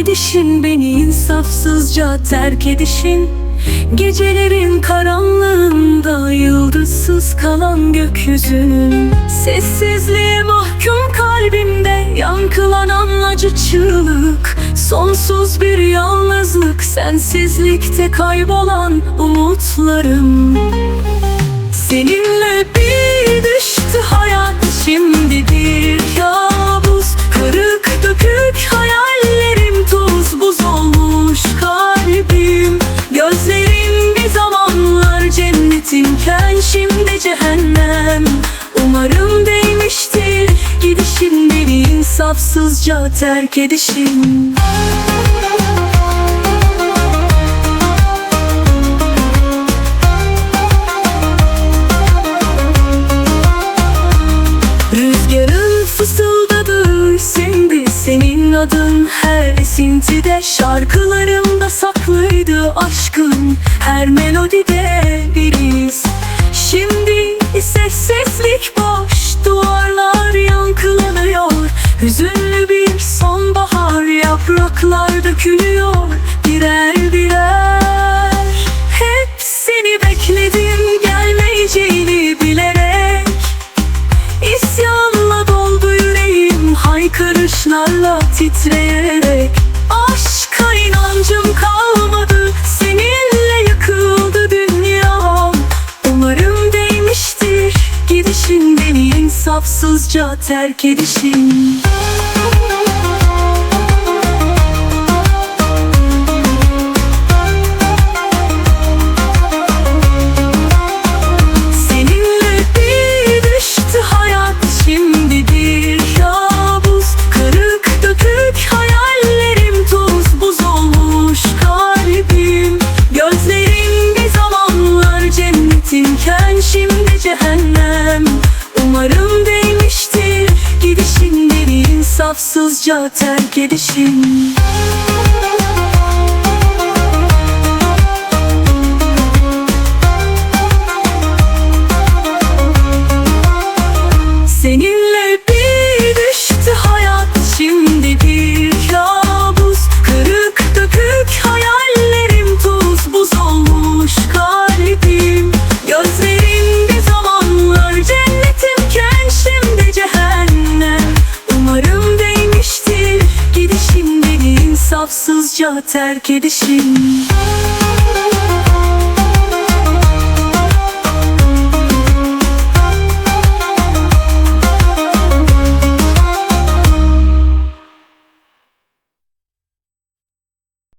Gidişin beni insafsızca terk edişin. Gecelerin karanlığında yıldızsız kalan gökyüzünün Sessizliğe mahkum kalbimde yankılanan acı çığlık. Sonsuz bir yalnızlık sensizlikte kaybolan umutlarım cennetinken şimdi cehennem. Umarım değmiştir. Gidişin beni insafsızca terk edişin. Rüzgarın fısıldadığı şimdi senin adın. Her esintide şarkılarımda saklıydı aşkın. Her melodide yapraklar dökülüyor birer birer. Hep seni bekledim gelmeyeceğini bilerek. İsyanla doldu yüreğim haykırışlarla titreyerek. Aşka inancım kalmadı seninle yıkıldı dünyam. Umarım değmiştir gidişin beni insafsızca terk edişin insafsızca terk edişin çağı terk edişim.